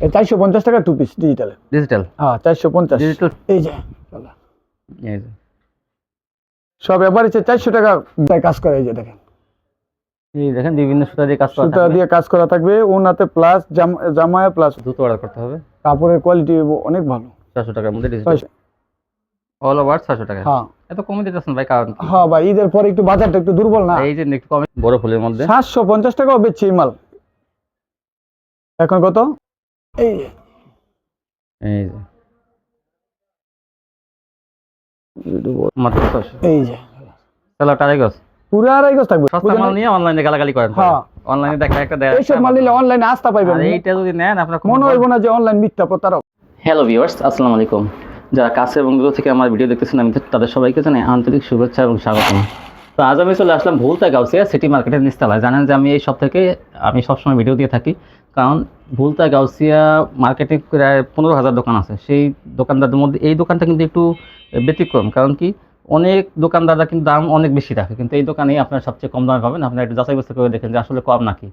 চারশো পঞ্চাশ টাকা টু পিস ডিজিটালে ডিজিটাল হ্যাঁ চারশো পঞ্চাশ। ডিজিটাল এই যে সব এবার হচ্ছে চারশো টাকা দিয়ে কাজ করে এই যে দেখেন। এই দেখেন বিভিন্ন সুতা দিয়ে কাজ করা সুতা দিয়ে কাজ করা থাকবে ওনাতে প্লাস জামায় প্লাস জুতো অর্ডার করতে হবে। কাপড়ের কোয়ালিটি অনেক ভালো। চারশো টাকার মধ্যে ডিজিটাল অল ওভার টাকা। হ্যাঁ। এত কমে দিতেছেন ভাই কারণ হ্যাঁ ভাই ঈদের পরে একটু বাজারটা একটু দুর্বল না? এই যে একটু কমে বড় ফুলের মধ্যে। সাতশো পঞ্চাশ টাকাও বেচছি মাল। এখন কত? এই যে, এই যে মাত্র এই যে। তাহলে টারে গছ পুরো আড়াই গজ থাকবে সস্তা মাল নিয়ে অনলাইনে গালাগালি করেন হ্যাঁ। অনলাইনে দেখা একটা দেয় এইসব মাল নিলে অনলাইনে আস্থা পাইবেন। আর এইটা যদি নেন আপনার মনে হইব না যে অনলাইন মিথ্যা প্রতারক। হ্যালো ভিউয়ার্স আসসালামু আলাইকুম। যারা কাছে এবং দূর থেকে আমার ভিডিও দেখতেছেন আমি তাদের সবাইকে জানাই আন্তরিক শুভেচ্ছা এবং স্বাগতম। তো আজ আমি চলে আসলাম ভুলতা গাউসিয়া সিটি মার্কেটের নিস্তালায় জানেন যে আমি এই সব থেকে আমি সবসময় ভিডিও দিয়ে থাকি, কারণ ভুলতা গাউসিয়া মার্কেটে প্রায় পনেরো হাজার দোকান আছে। সেই দোকানদারদের মধ্যে এই দোকানটা কিন্তু একটু ব্যতিক্রম, কারণ কি অনেক দোকানদাররা কিন্তু দাম অনেক বেশি রাখে। কিন্তু এই দোকানেই আপনার সবচেয়ে কম দামে পাবেন। আপনারা একটু যাচাই বাছাই করে দেখেন যে আসলে কম নাকি।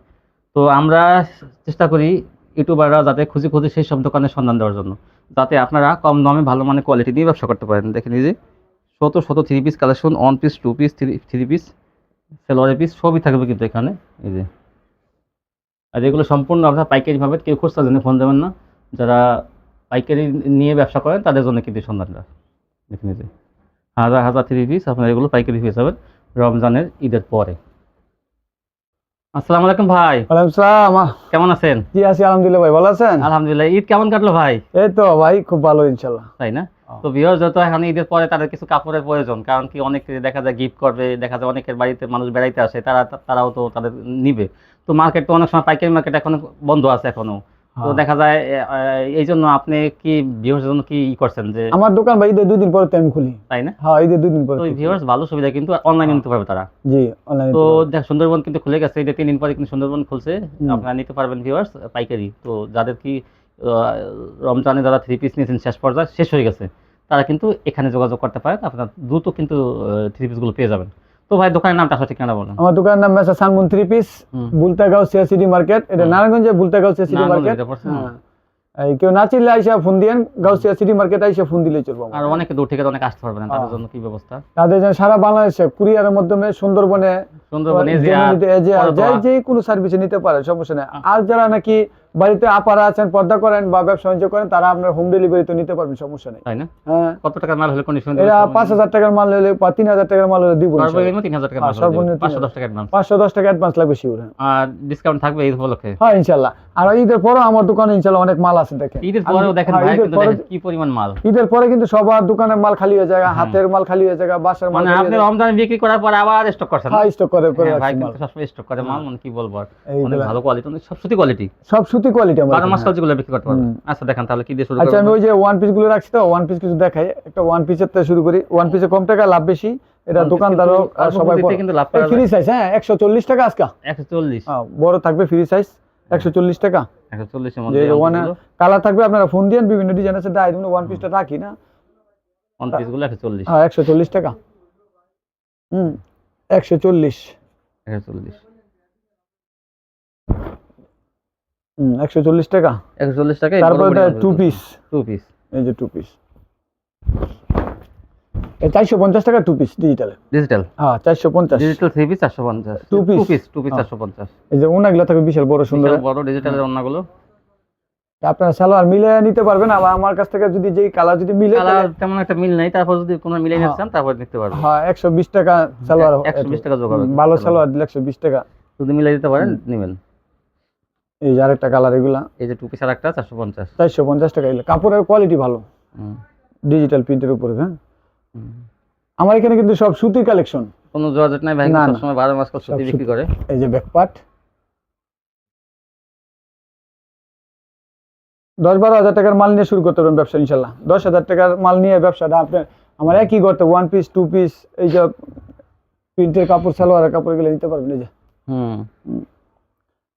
তো আমরা চেষ্টা করি ইউটিউবাররা যাতে খুঁজে খুঁজে সেই সব দোকানের সন্ধান দেওয়ার জন্য, যাতে আপনারা কম দামে ভালো মানে কোয়ালিটি দিয়ে ব্যবসা করতে পারেন। দেখেন এই যে শত শত three piece collection one piece two piece three three piece সেলোয়ারের piece সবই থাকবে কিন্তু এখানে এই যে। আর এগুলো সম্পূর্ণ আপনারা পাইকারি পাবেন কেউ খুচরা জন্য ফোন দেবেন না যারা পাইকারি নিয়ে ব্যবসা করেন তাদের জন্য কিন্তু সন্ধানটা। দেখেন এই যে হাজার হাজার থ্রি পিস আপনারা এগুলো পাইকারি পেয়ে যাবেন রমজানের ঈদের পরে। আসসালামু আলাইকুম ভাই। কেমন আছেন? জি আছি আলহামদুলিল্লাহ ভাই ভালো আছেন? আলহামদুলিল্লাহ ঈদ কেমন কাটলো ভাই? এই তো ভাই খুব ভালো ইনশাল্লাহ। তাই না। তো বিয়ার যত এখন ঈদের পরে তাদের কিছু কাপড়ের প্রয়োজন কারণ কি অনেক দেখা যায় গিফট করবে দেখা যায় অনেকের বাড়িতে মানুষ বেড়াইতে আসে তারা তারাও তো তাদের নিবে। তো মার্কেট তো অনেক সময় পাইকারি মার্কেট এখন বন্ধ আছে এখনও। তো হ্যাঁ। দেখা যায় এই জন্য আপনি কি ভিউয়ার্স জন্য কি ই করছেন যে আমার দোকান ভাই ঈদের দুই দিন পরে তো আমি খুলি। তাই না? হ্যাঁ ঈদের দুই দিন পরে তো ভিউয়ার্স ভালো সুবিধা কিন্তু অনলাইনে নিতে পারবে তারা। জি অনলাইনে তো দেখ সুন্দরবন কিন্তু খুলে গেছে যে তিন দিন পরে কিন্তু সুন্দরবন খুলছে। আপনারা নিতে পারবেন ভিউয়ার্স পাইকারি। তো যাদের কি রমজানে যারা থ্রি পিস নিয়েছেন শেষ পর্যায়ে শেষ হয়ে গেছে। তারা কিন্তু এখানে যোগাযোগ করতে পারেন আপনারা দ্রুত কিন্তু থ্রি পিসগুলো পেয়ে যাবেন। তো ভাই দোকানের নামটা আসলে ঠিকানা বলেন। আমার দোকানের নাম মেসা sun moon three piece Bultagaon city market এটা। নারায়ণগঞ্জে বুলতাগাঁও নারায়ণগঞ্জে মার্কেট হ্যাঁ। এই কেউ না চিনলে আইসা ফোন দিয়েন গাউসিয়া সিটি মার্কেট আইসা ফোন দিলে চলবো আর অনেকে দূর থেকে অনেক আসতে পারবেন না, তাদের হ্যাঁ। জন্য কি ব্যবস্থা? তাদের জন্য সারা বাংলাদেশে কুরিয়ারের মাধ্যমে সুন্দরবনে সুন্দরবনে যে যে যে যে কোনো সার্ভিসে নিতে পারে সমস্যা নেই। আর যারা নাকি বাড়িতে আপারা আছেন পর্দা করেন বা ব্যবসা বাণিজ্য করেন তারা আপনার হোম ডেলিভারি তো নিতে পারবেন সমস্যা নেই। তাই না? হ্যাঁ। কত টাকার মাল হলে কন্ডিশন এরা পাঁচ হাজার টাকার মাল হলে বা তিন হাজার টাকার মাল হলে দিব সর্বনিম্ন তিন হাজার টাকা সর্বনিম্ন পাঁচশো দশ টাকা অ্যাডভান্স পাঁচশো দশ টাকা অ্যাডভান্স লাগবে শিওর হ্যাঁ। আর ডিসকাউন্ট থাকবে এই উপলক্ষে? হ্যাঁ ইনশাল্লাহ। আর ঈদের পরেও আমার দোকানে ইনশাল্লাহ অনেক মাল আছে দেখেন। ঈদের পরেও দেখেন হ্যাঁ, ভাই কিন্তু কি পরিমাণ মাল। ঈদের পরে কিন্তু সবার দোকানের মাল খালি হয়ে যায় হাতের মাল খালি হয়ে যায় বাসার মাল মানে আপনি। রমজানে বিক্রি করার পর আবার স্টক করছেন হ্যাঁ স্টক করে করে ভাই কিন্তু সবসময় স্টক করে মাল মানে কি বলব অনেক ভালো কোয়ালিটি অনেক সব সুতি কোয়ালিটি সব সুতি কোয়ালিটি আমার বারো মাস এখানে। কাল যেগুলো বিক্রি করতে পারবেন। আচ্ছা দেখেন তাহলে কি দিয়ে শুরু আচ্ছা আমি ওই যে ওয়ান পিসগুলো রাখছি তো ওয়ান পিস কিছু দেখাই। একটা ওয়ান পিসের থেকে শুরু করি। ওয়ান পিসে কম টাকা লাভ বেশি। এটা দোকানদারও আর সবাই কিন্তু লাভ ফ্রি সাইজ হ্যাঁ একশো চল্লিশ টাকা আজকে। একশো চল্লিশ। হ্যাঁ, বড় থাকবে ফ্রি সাইজ একশো চল্লিশ টাকা। একশো চল্লিশের যে মধ্যে ওয়ান কালার থাকবে আপনারা ফোন দিয়ে বিভিন্ন ডিজাইন আছে ডাই ওয়ান পিসটা রাখি না। ওয়ান পিসগুলো একশো চল্লিশ। হ্যাঁ একশো চল্লিশ টাকা। হুম একশো চল্লিশ। একশো চল্লিশ হুম একশো চল্লিশ টাকা। একশো চল্লিশ টাকা তারপরে টু পিস টু পিস এই যে টু পিস এই চারশো পঞ্চাশ টাকা টু পিস ডিজিটালে ডিজিটাল হ্যাঁ চারশো পঞ্চাশ। ডিজিটাল থ্রি পিস চারশো পঞ্চাশ। Two piece? Two piece two piece হ্যাঁ। চারশো পঞ্চাশ। এই যে ওনাগুলো থাকবে বিশাল বড় সুন্দর। বড় ডিজিটালের অন্যগুলো আপনারা সালোয়ার মিলে নিতে পারবেন আবার আমার কাছ থেকে যদি যেই কালার যদি মিলে কালার তেমন একটা মিল নাই তারপর যদি কোনো হ্যাঁ। নিতে চান তারপর নিতে পারবেন। হ্যাঁ একশো বিশ টাকা সালোয়ার একশো বিশ টাকা যোগ হবে। ভালো সালোয়ার দিলে একশো বিশ টাকা। যদি মিলাই দিতে পারেন নেবেন। এই যে আরেকটা কালার এগুলা। এই যে টু পিস আর একটা চারশো পঞ্চাশ। চারশো পঞ্চাশ টাকা এগুলো। কাপড়ের কোয়ালিটি ভালো। ডিজিটাল প্রিন্টের উপরে হ্যাঁ? আমার এখানে কিন্তু সব সুতির কালেকশন কোনো জর্জেট নাই ভাই। সবসময় বারো মাস করে সুতি বিক্রি করে। এই যে ব্যাকপার্ট দশ বারো হাজার টাকার মাল নিয়ে শুরু করতে পারবেন ব্যবসা ইনশাল্লাহ। দশ হাজার টাকার মাল নিয়ে ব্যবসাটা আপনার আমার একই করতে ওয়ান পিস টু পিস এই যে প্রিন্টের কাপড় সালোয়ারের কাপড় এগুলো নিতে পারবেন এই যে। হুম।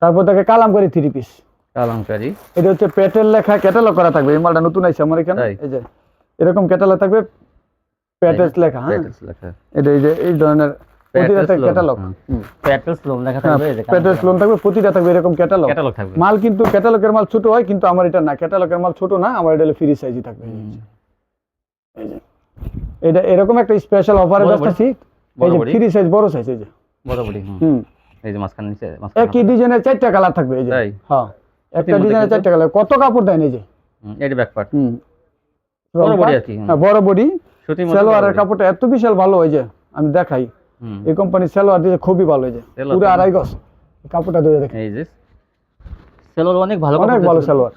তারপর তাকে কালামকারি থ্রি পিস কালামকারি এটা হচ্ছে পেটের লেখা ক্যাটালগ করা থাকবে এই মালটা নতুন আছে আমার এখানে। এই যে এরকম ক্যাটালগ থাকবে প্যাটেস লেখা হ্যাঁ? লেখা। এটা এই যে এই ধরনের ক্যাটালগ লোন লেখা থাকবে এই যে পেট্রোল লোন থাকবে প্রতিটা থাকবে এরকম ক্যাটালগ ক্যাটালগ থাকবে। মাল কিন্তু ক্যাটালগের মাল ছোট হয় কিন্তু আমার এটা না ক্যাটালগের মাল ছোট না আমার এটা ফ্রি সাইজই থাকবে। এই যে এটা এরকম একটা স্পেশাল অফারে ব্যস্ত আছি এই যে ফ্রি সাইজ বড় সাইজ এই যে। বড় হুম। এই যে মাঝখানে নিচে একই ডিজাইনের চারটা কালার থাকবে এই যে? হ্যাঁ একটা ডিজাইনের চারটা কালার কত কাপড় দেন এই যে? এটি ব্যাক পার্ট হুম। বড় বডি হ্যাঁ বড় বডি সালোয়ারের কাপড়টা এত বিশাল ভালো হয় যে আমি দেখাই। এই কোম্পানির সালোয়ার দিয়েছে খুবই ভালো হয়েছে সালোয়ার পুরো আড়াই গজ। কাপড়টা ধরে দেখেন। এই যে সেলোর অনেক ভালো অনেক ভালো সালোয়ার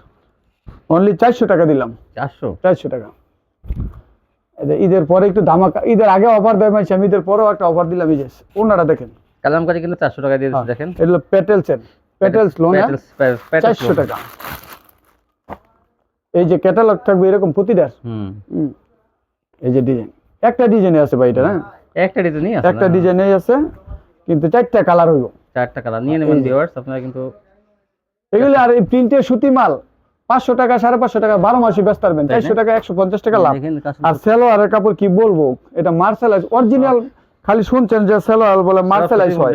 অনলি চারশো টাকা দিলাম। চারশো? চারশো টাকা। ঈদের পরে একটু ধামাকা ঈদের আগে অফার দেয় মাইছি আমি ঈদের পরেও একটা অফার দিলাম এই যে ওনারা দেখেন। কালামকারি কিন্তু চারশো টাকা দিয়ে দিচ্ছে, দেখেন। এটা হলো পেটেলসের পেটেলস লোন চারশো টাকা। এই যে ক্যাটালগ থাকবে এরকম প্রতিটার হুম। হুম। এই যে ডিজাইন একটা ডিজাইনে আছে ভাই এটা না একটা ডিজাইনই আছে একটা না? ডিজাইনে আছে কিন্তু চারটা কালার হইব। চারটা কালার নিয়ে নেবেন ভিউয়ার্স আপনারা কিন্তু এগুলি আর এই প্রিন্টের সুতি মাল পাঁচশো টাকা সাড়ে পাঁচশো টাকা বারো মাসে ব্যস্ত পারবেন চারশো টাকা একশো পঞ্চাশ টাকা লাভ। আর সেলোয়ারের কাপড় কি বলব? এটা মার্শালাইজ অরিজিনাল খালি শুনছেন যে সেলোয়ার বলে মার্শালাইজ হয়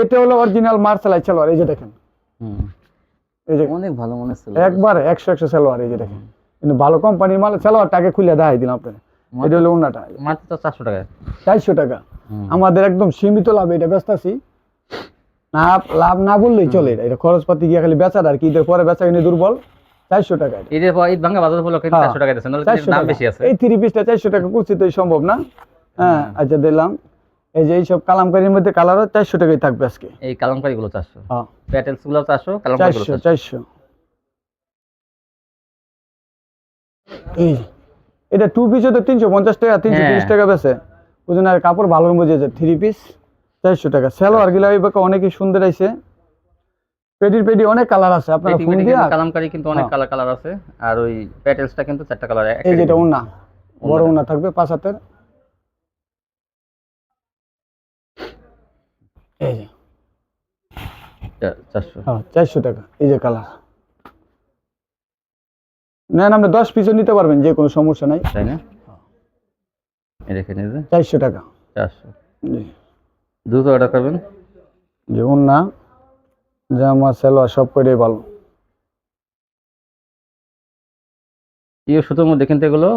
এটা হলো অরিজিনাল মার্শালাইজ সেলোয়ার এই যে দেখেন। হুম। এই যে অনেক ভালো মনে হচ্ছে একবার একশো একশো সেলোয়ার এই যে দেখেন। কিন্তু ভালো কোম্পানির মাল সেলোয়ারটাকে খুলে দেখাই দিলাম আপনার এটা হলো ওনাটা। মাত্র তো চারশো টাকা চারশো টাকা। আমাদের একদম সীমিত লাভ এটা ব্যস্ত আছি। না লাভ না বললেই চলে। এটা খরচপাতি গিয়ে খালি বেচার আর কি ঈদের পরে বেচা কিনে দুর্বল। চারশো টাকা ঈদের পর ঈদ ভাঙ্গা বাজার উপলক্ষে হ্যাঁ। চারশো টাকা দাম বেশি আছে। এই থ্রি পিসটা চারশো টাকা করছি তো সম্ভব না? হ্যাঁ আচ্ছা দিলাম। এই যে এইসব কালামকারির মধ্যে কালারও চারশো টাকাই থাকবে আজকে। এই কালামকারি গুলো চারশো। হ্যাঁ। প্যাটেলসগুলো চারশো চারশো। চারশো। এই এটা টু পিসে তো তিনশো পঞ্চাশ টাকা তিনশো তিরিশ হ্যাঁ। টাকা বেছে বুঝুন আর কাপড় ভালোর মধ্যে আছে থ্রি পিস চারশো টাকা। স্যালোয়ার গিলা বাঁকা অনেকই সুন্দর আইছে। পেডির পেডি অনেক কালার আছে আপনারা ফোন দিয়া। কালামকারি কিন্তু অনেক হ্যাঁ। কালার কালার আছে। আর ওই প্যাটেলসটা কিন্তু চারটা কালার এই যেটা উন্না বড় উন্না থাকবে পাঁচ হাতের। এই যে। চারশো। হ্যাঁ টাকা। এই যে কালার। নেন আপনি দশ পিসও নিতে পারবেন যে কোনো সমস্যা নাই। তাই না? এই দেখে চারশো টাকা। চারশো। জি। দ্রুত অর্ডার করবেন? যে উন্না জামা সালোয়ার সব কটাই ভালো। ইয়ে সুতোর মধ্যে কিন্তু এগুলো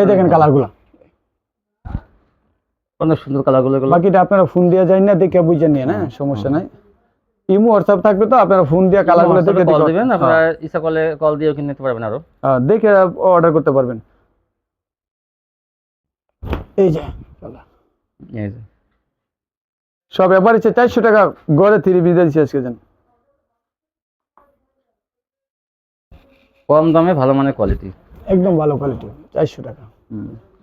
এই দেখেন কালারগুলো। অনেক সুন্দর কালারগুলো বাকিটা আপনারা ফোন দিয়ে যাই না দেখে বুঝে নিয়ে না? সমস্যা নাই। ইমো হোয়াটসঅ্যাপ থাকবে তো আপনারা ফোন দিয়ে কালারগুলো দেখে কল দিবেন আপনারা ইচ্ছা করলে কল দিয়েও কিনে নিতে পারবেন আরও। হ্যাঁ, দেখে অর্ডার করতে পারবেন। এই যে এই যে। সব এবার হচ্ছে চারশো টাকা গড়ে থ্রি দিয়েছি আজকে যেন। কম দামে ভালো মানের কোয়ালিটি একদম ভালো কোয়ালিটি চারশো টাকা।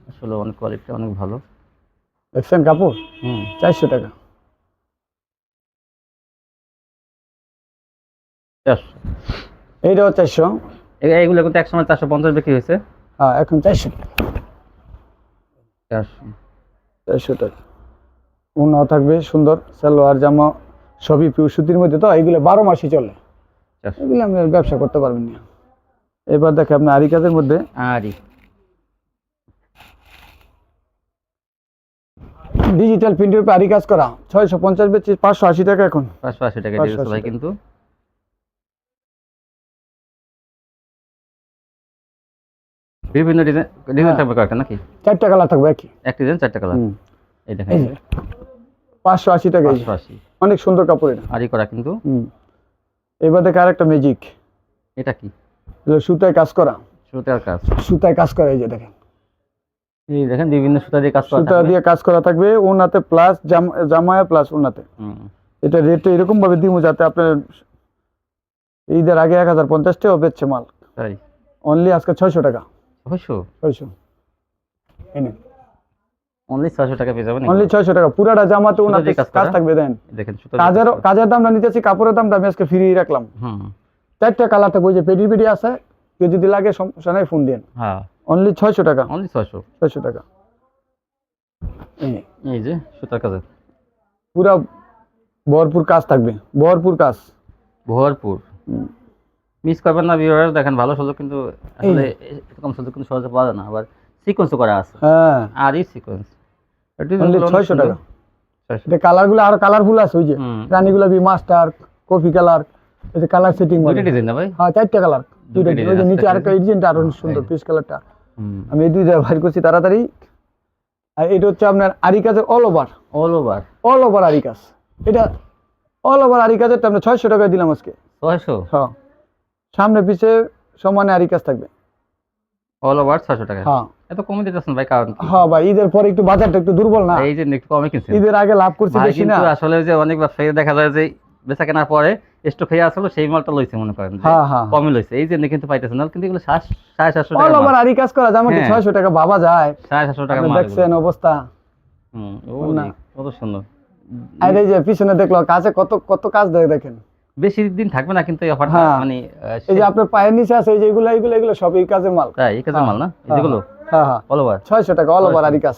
আসলে অনেক কোয়ালিটি অনেক ভালো। দেখছেন কাপড়? হুম। চারশো টাকা। চারশো। এইটাও চারশো। এইগুলো কিন্তু একসময় চারশো পঞ্চাশ বিক্রি হয়েছে। হ্যাঁ এখন চারশো টাকা। চারশো। চারশো টাকা। উন্নাও থাকবে সুন্দর সালোয়ার জামা সবই সুতির মধ্যে তো এগুলো বারো মাসই চলে। এগুলো আপনি ব্যবসা করতে পারবেন না। এবার দেখে আপনি আরি কাজের মধ্যে আরই ডিজিটাল প্রিন্টের উপরে আরি কাজ করা। ছয়শো পঞ্চাশ বেচি পাঁচশো আশি টাকা এখন। পাঁচশো আশি টাকা 580 দিয়েছে ভাই কিন্তু। বিভিন্ন ডিজাইন ডিজাইন হ্যাঁ। থাকবে কয়েকটা নাকি? চারটা কালার থাকবে একই। এক ডিজাইন চারটা কালার। এই দেখেন। পাঁচশো আশি টাকা। পাঁচশো আশি। অনেক সুন্দর কাপড় এটা। আরই করা কিন্তু। এবার দেখে আরেকটা ম্যাজিক এটা কি? সুতায় কাজ করা। সুতার কাজ। সুতায় কাজ করা এই যে দেখেন। এই দেখেন বিভিন্ন সুতা দিয়ে কাজ করা সুতা দিয়ে কাজ করা থাকবে ওনাতে প্লাস জামায়া প্লাস ওনাতে এটা রেটটা এরকম ভাবে দিব যাতে আপনার ঈদের আগে এক হাজার পঞ্চাশ টাকা বেচছে মাল। তাই? অনলি আজকে ছয়শো টাকা। ছয়শো? ছয়শো। এনে অনলি ছয়শো টাকা পেয়ে যাবেন অনলি ছয়শো টাকা। পুরাটা জামাতে ওনাতে কাজ থাকবে দেন। দেখেন কাজের কাজ কাজের দামটা নিতেছি কাপড়ের দামটা আমি আজকে ফ্রি রাখলাম। হুম। চারটা কালার থাকবে ওই যে পেডি পেডি আছে কেউ যদি লাগে সমস্যা নাই ফোন দিন হ্যাঁ। অনলি ছয়শো টাকা। অনলি ছয়শো? ছয়শো টাকা। এই যে, সুতার কাজে পুরা ভরপুর কাজ থাকবে। ভরপুর কাজ। ভরপুর। মিস করবেন না ভিউয়ার দেখেন ভালো সুযোগ কিন্তু আসলে এরকম সুযোগ কিন্তু সহজে পাওয়া যায় না আবার সিকোয়েন্স করা আছে। হ্যাঁ। আর এই সিকোয়েন্স অনলি ছয়শো টাকা। এটা কালারগুলো আরও কালারফুল আছে ওই যে। হুম। রানী গুলাবি মাস্টার কফি কালার এই যে কালার সেটিং দুটি ডিজাইন না ভাই? হ্যাঁ চারটা কালার দুইটা নিচে আরেকটা ডিজাইনটা আরও সুন্দর পিস কালারটা আমি এই দুইটা বাইর করছি তাড়াতাড়ি। আর এটা হচ্ছে আপনার আরি কাজের all over all over all over আরি কাজ এটা অল ওভার আরি ছয়শো টাকায় দিলাম আজকে। ছয়শো? হ্যাঁ। সামনে পিছে সমানে আরি কাজ থাকবে। অল ওভার ছয়শো টাকা। হ্যাঁ। এত কমে দিতেছেন ভাই কারণ? হ্যাঁ ভাই ঈদের পরে একটু বাজারটা একটু দুর্বল না? এই যে একটু কমে কিনছেন। ঈদের আগে লাভ করছি বেশি না। কিন্তু আসলে যে অনেক ব্যবসায়ী দেখা যায় যে বেচা কেনার পরে স্টক হয়ে আসলো সেই মালটা লইছে মনে করেন হ্যাঁ হ্যাঁ। কমে লইছে। এই জন্য কিন্তু পাইতেছে না কিন্তু এগুলো সাড়ে সাতশো টাকা আরি কাজ করা হ্যাঁ। ছয়শো টাকা ভাবা যায়। সাড়ে সাতশো টাকা। দেখছেন অবস্থা। হুম, কত সুন্দর। আর এই যে পিছনে দেখল কাজে কত কত কাজ দেখেন। বেশি দিন থাকবে না কিন্তু এই অফারটা হ্যাঁ। মানে এই যে আপনার পায়ের নিচে আছে এই যে এগুলো এগুলো এগুলো সব এই কাজের মাল। তাই এই কাজের মাল না? এই যেগুলো? হ্যাঁ হ্যাঁ অল ওভার ছয়শো টাকা অল ওভার আরি কাজ।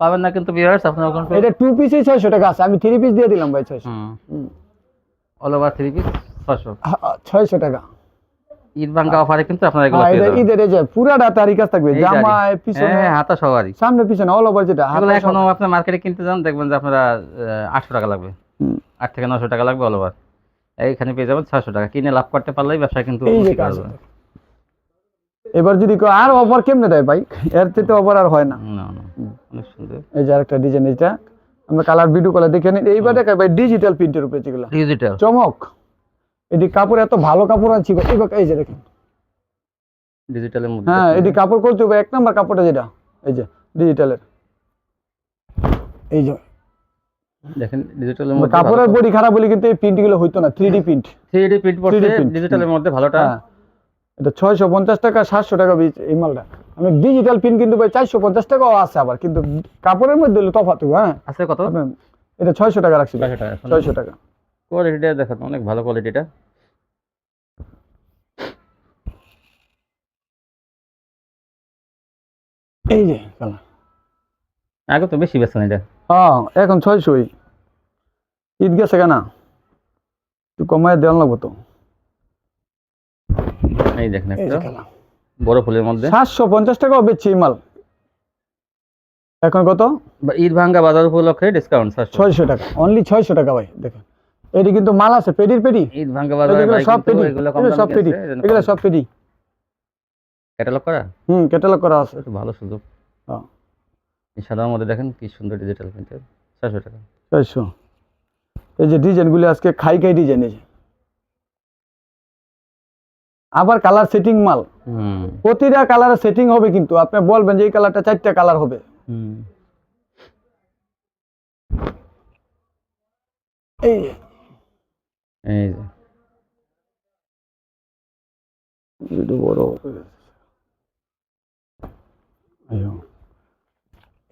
পাবেন না কিন্তু ভিউয়ার্স আপনার ওখানে এটা টু পিসই ছয়শো টাকা আছে আমি থ্রি পিস দিয়ে দিলাম ভাই ছয়শো। হুম। অল ওভার থ্রি পিস ছশো ছয়শো টাকা। ঈদ ভাঙ্গা অফারে কিন্তু আপনারা এগুলো হ্যাঁ পেয়ে যাবেন। ঈদের এই যে পুরাটা কাজ থাকবে জামায় পিছনে হ্যাঁ হাতা সবারই সামনে পিছনে অল ওভার যেটা এগুলো এখনও সব- মার্কেটে কিনতে যান দেখবেন যে আপনারা আটশো টাকা লাগবে। আট থেকে নশো টাকা লাগবে অল ওভার এইখানে পেয়ে যাবেন ছয়শো টাকা। কিনে লাভ করতে পারলেই ব্যবসা কিন্তু। এবার যদি আর অফার কেমনে দেয় ভাই? এর থেকে অফার আর হয় না। না না। অনেক সুন্দর। এই যে আরেকটা ডিজাইন এটা আমরা কালার ভিডিও কলে দেখে নিই। এইবার দেখা ভাই ডিজিটাল প্রিন্টের উপরে যেগুলো। ডিজিটাল চমক। এটি কাপড় এত ভালো কাপড় আনছি ভাই। এবার এই যে দেখেন। ডিজিটালের মধ্যে হ্যাঁ এটি কাপড় করতে হবে এক নম্বর কাপড়টা যেটা। এই যে ডিজিটালের এই যে। দেখেন ডিজিটালের মধ্যে কাপড়ের বডি খারাপ বলে কিন্তু এই প্রিন্টগুলো হইতো না three D print three D print 3D পড়ছে ডিজিটালের মধ্যে ভালোটা। হ্যাঁ। এটা ছয়শো পঞ্চাশ টাকা সাতশো টাকা বীজ এই মালটা। আমি ডিজিটাল পিন কিন্তু ভাই চারশো পঞ্চাশ টাকাও আছে আবার কিন্তু কাপড়ের মধ্যে হলো তফাৎ হ্যাঁ? আছে কত? এটা ছয়শো টাকা রাখছি ছয়শো টাকা কোয়ালিটিটা দেখেন। অনেক ভালো কোয়ালিটিটা এই যে কালার আগে তো বেশি বেছেন এটা। হ্যাঁ এখন ছয়শোই ঈদ গেছে কেনা? একটু কমায় দেওয়া লাগবো তো। এই দেখেন একটা বড় ফুলের মধ্যে। সাতশো পঞ্চাশ টাকাও বেচছি মাল। এখন কত? ঈদ ভাঙ্গা বাজার উপলক্ষে ডিসকাউন্ট ছয়শো টাকা। অনলি ছয়শো টাকা ভাই দেখেন। এটি কিন্তু মাল আছে পেডির পেডি ঈদ ভাঙ্গা বাজার সব পেডি এগুলো সব পেডি এগুলো সব পেডি ক্যাটালগ করা? হুম ক্যাটালগ করা আছে। একটু ভালো সুযোগ। হ্যাঁ। সাদার মধ্যে দেখেন কি সুন্দর ডিজিটাল প্রিন্টের ছয়শো টাকা। ছয়শো। এই যে ডিজাইনগুলি আজকে খাই খাই ডিজাইন এই আবার কালার সেটিং মাল। প্রতিটা কালারের সেটিং হবে কিন্তু আপনি বলবেন যে এই কালারটা চারটা কালার হবে। এই এই বড়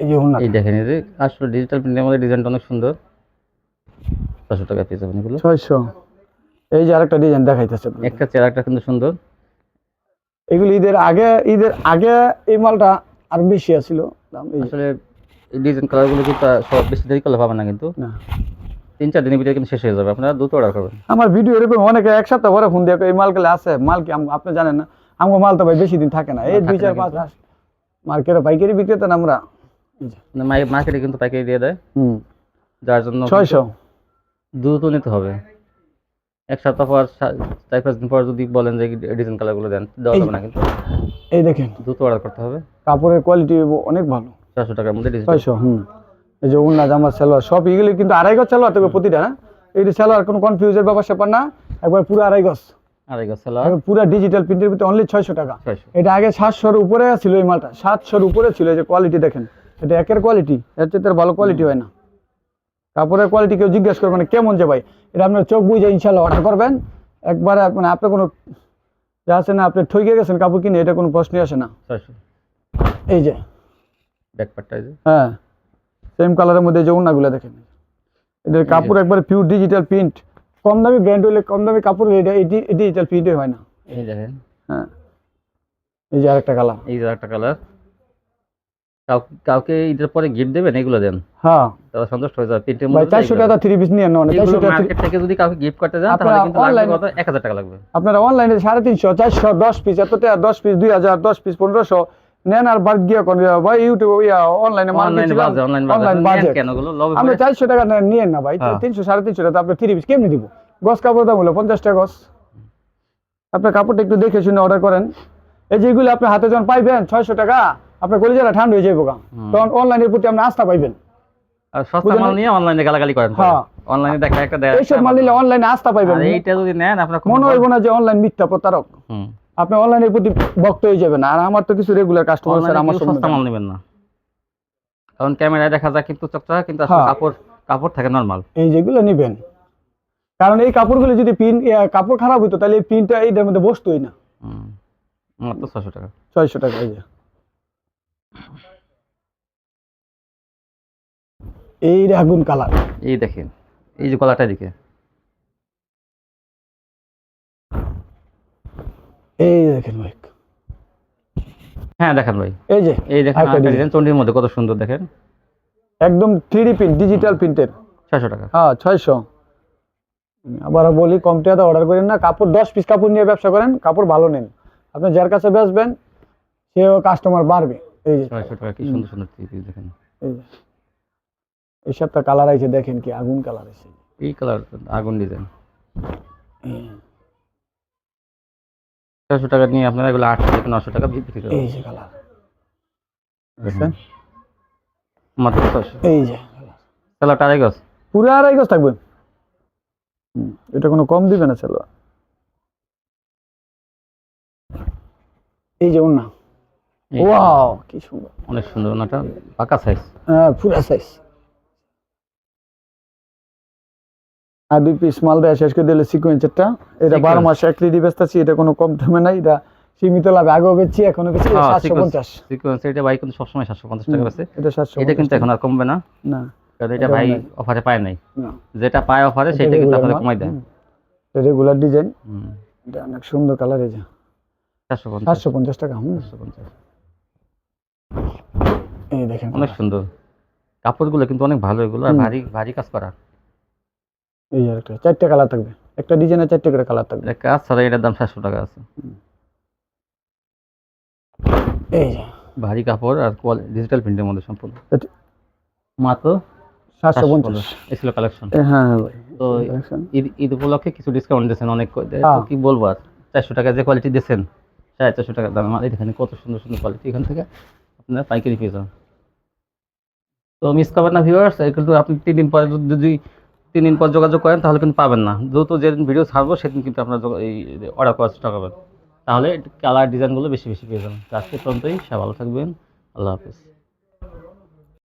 এই যে। এই দেখেন এই যে আসলে ডিজিটাল প্রিন্টের মধ্যে ডিজাইনটা অনেক সুন্দর। ছশো টাকা ছয়শো। এই যে আরেকটা ডিজাইন দেখাইতেছে আপনাদের। একটা কিন্তু সুন্দর। এগুলি ঈদের আগে ঈদের আগে এই মালটা আর বেশি আছিল। দাম এই আসলে এই ডিজাইন কালারগুলো কিন্তু সব বেশি দেরি করলে পাবেন না কিন্তু। না। তিন চার দিনের ভিতরে কিন্তু শেষ হয়ে যাবে। আপনারা দ্রুত অর্ডার করবেন। আমার ভিডিও এরকম অনেকে এক সপ্তাহ পরে ফোন দিয়ে এই মাল গেলে আছে? মাল কি আপনি জানেন না? আমার মাল তো ভাই বেশি দিন থাকে না। এই দুই চার পাঁচ মাস মার্কেটে পাইকারি বিক্রেতা না আমরা? মার্কেটে কিন্তু পাইকারি দিয়ে দেয়। হুম। যার জন্য ছয়শো। দ্রুত নিতে হবে। এক সপ্তাহ পর চার পাঁচ দিন পর যদি বলেন যে ডিজাইন কালারগুলো দেন দেওয়া যাবে না কিন্তু। এই দেখেন। দ্রুত অর্ডার করতে হবে। কাপড়ের কোয়ালিটি অনেক ভালো। চারশো টাকার মধ্যে ছয়শো হুম। এই যে উন্না জামা সালোয়ার সব এগুলি কিন্তু আড়াই গজ সালোয়ার থাকবে প্রতিটা হ্যাঁ এইটি সালোয়ার কোনো কনফিউজের ব্যাপার স্যাপার না একবার পুরো আড়াই গজ। আড়াই গাছ সেলার একবার পুরো ডিজিটাল প্রিন্টের ভিতরে অনলি ছয়শো টাকা। ছয়শো। এটা আগে সাতশোর উপরে ছিল এই মালটা সাতশোর উপরে ছিল এই যে কোয়ালিটি দেখেন। এটা একের কোয়ালিটি এর চেয়ে ভালো কোয়ালিটি হয় না। কাপড়ের কোয়ালিটি কেউ জিজ্ঞেস করবে কেমন যে ভাই? এটা আপনার চোখ বুঝে ইনশাল্লাহ অর্ডার করবেন। একবারে মানে আপনি কোনো যা আছে না আপনি ঠকে গেছেন কাপড় কিনে এটা কোনো প্রশ্নই আসে না। এই যে। হ্যাঁ সেম কালারের মধ্যে যে ওনাগুলো দেখেন। এটার কাপড় একবারে পিওর ডিজিটাল প্রিন্ট কম দামি ব্র্যান্ড হলে কম দামি কাপড় হলে এটা ডিজিটাল প্রিন্টে হয় না। এই দেখেন। হ্যাঁ। এই যে আরেকটা কালার এই যে একটা কালার কাউকে ঈদের পরে গিফট দেবেন এগুলো দেন। হ্যাঁ। তারা সন্তুষ্ট হয়ে যাবে। ভাই চারশো টাকা থ্রি পিস নিয়ে নেন টাকা মার্কেট থেকে যদি কাউকে গিফট করতে যান তাহলে কিন্তু লাগবে কত টাকা লাগবে। আপনারা অনলাইনে সাড়ে তিনশো চারশো দশ পিস এত টাকা দশ পিস পিস নেন আর বাদ গিয়া কোন ভাই ইউটিউব ইয়া অনলাইনে অনলাইনে বাজে অনলাইন বাজে কেনগুলো আমরা চারশো টাকা নেন- নিয়েন না ভাই। হ্যাঁ। তিনশো সাড়ে তিনশো টাকা আপনার থ্রি পিস কেমনি দিব? কাপড় দাম হলো পঞ্চাশ টাকা গছ আপনার কাপড়টা একটু দেখে শুনে অর্ডার করেন। এই যেগুলো আপনি হাতে যখন পাইবেন ছয়শো টাকা। আপনার কলিজারা ঠান্ডা হয়ে যাবে। তখন অনলাইনের প্রতি আপনি আস্থা পাইবেন। সস্তা মাল নিয়ে অনলাইনে গালাগালি করেন হ্যাঁ। অনলাইনে দেখা একটা দেয় এইসব মাল নিলে অনলাইনে আস্থা পাইবেন এইটা যদি নেন আপনার মনে হইব না যে অনলাইন মিথ্যা প্রতারক। আপনি অনলাইনের প্রতি ভক্ত হয়ে যাবেন। আর আমার তো কিছু রেগুলার কাস্টমার স্যার আমার সস্তা মাল নেবেন না। কারণ ক্যামেরায় দেখা যায় কিন্তু চকচকা কিন্তু আসলে হ্যাঁ। কাপড় কাপড় থাকে নরমাল এই যেগুলো নিবেন। কারণ এই কাপড়গুলো যদি পিন কাপড় খারাপ হইতো তাহলে এই পিনটা এইটার মধ্যে বসতোই না। মাত্র ছশো টাকা। ছয়শো টাকা এই যে। এই রে আগুন কালার। এই দেখেন এই যে গলাটা দিকে এই দেখেন ভাই। হ্যাঁ দেখেন ভাই। এই যে এই দেখেন চন্ডির মধ্যে কত সুন্দর দেখেন। একদম থ্রি প্রিন্ট ডিজিটাল প্রিন্টের ছয়শো টাকা। হ্যাঁ ছয়শো। আবার বলি কম টাকাতে অর্ডার করেন না। কাপড় দশ পিস কাপড় নিয়ে ব্যবসা করেন কাপড় ভালো নেন। আপনি যার কাছে বেচবেন সেও কাস্টমার বাড়বে। এই যে ছয়শো টাকা কি সুন্দর সুন্দর থ্রি পিস দেখেন। এই সবটা কালার আছে দেখেন কি আগুন কালার আছে এই কালার আগুন ডিজাইন ছয়শো টাকা নিয়ে আপনারা এগুলো আটশো থেকে নশো টাকা বিক্রি করেন এই যে কালার দেখছেন মাত্র ছয়শো। এই যে আড়াই গজ। পুরো আড়াই গজ থাকবে? এটা কোনো কম দিবে না এই যে এই ওয়াও কি সুন্দর। অনেক সুন্দর ওনাটা পাকা সাইজ হ্যাঁ পুরা সাইজ আর দুই পিস মাল দেয় শেষ করে দিলে সিকুয়েন্সেরটা এটা বারো মাস এক রেডি বেচতেছি এটা কোনো কম দামে নাই এটা সীমিত লাভ। আগেও বেচছি এখনও বেচছি হ্যাঁ, সাতশো পঞ্চাশ। এটা ভাই কিন্তু সবসময় সাতশো পঞ্চাশ টাকা আছে এটা সাতশো এটা কিন্তু এখন আর কমবে না। না কারণ এটা ভাই অফারে পায় নাই। যেটা পায় অফারে সেটা কিন্তু আপনাদের কমাই দেয়। রেগুলার ডিজাইন হুম। এটা অনেক সুন্দর কালার এই যে। সাতশো পঞ্চাশ। টাকা হুম। চারশো পঞ্চাশ। এই দেখেন অনেক সুন্দর। কাপড়গুলো কিন্তু অনেক ভালো এগুলো আর ভারী ভারী কাজ করা। এই আর একটা চারটে কালার থাকবে। একটা ডিজাইনের চারটে করে কালার থাকবে। কাজ ছাড়া এটার দাম সাতশো টাকা আছে। এই যে। ভারী কাপড় আর ডিজিটাল প্রিন্টের মধ্যে সম্পূর্ণ। মাত্র সাতশো পঞ্চাশ। এই ছিল কালেকশন হ্যাঁ হ্যাঁ ভাই। তো? ঈদ ঈদ উপলক্ষে কিছু ডিসকাউন্ট দিয়েছেন অনেক। হ্যাঁ। কি বলব আর? চারশো টাকা যে কোয়ালিটি দিয়েছেন সাড়ে চারশো টাকা দাম আমার এখানে কত সুন্দর সুন্দর কোয়ালিটি এখান থেকে আপনারা পাইকারি পেয়ে যান তো মিস করবেন না ভিউয়ার্স কিন্তু আপনি তিন দিন পরে যদি- তিন দিন পর যোগাযোগ করেন, তাহলে কিন্তু পাবেন না। দ্রুত যেদিন ভিডিও ছাড়বো, সেদিন কিন্তু আপনার এই অর্ডার করার চেষ্টা করবেন। তাহলে কালার ডিজাইনগুলো বেশি বেশি পেয়ে যাবেন। আজকে পর্যন্তই সব ভালো থাকবেন। আল্লাহ হাফিজ।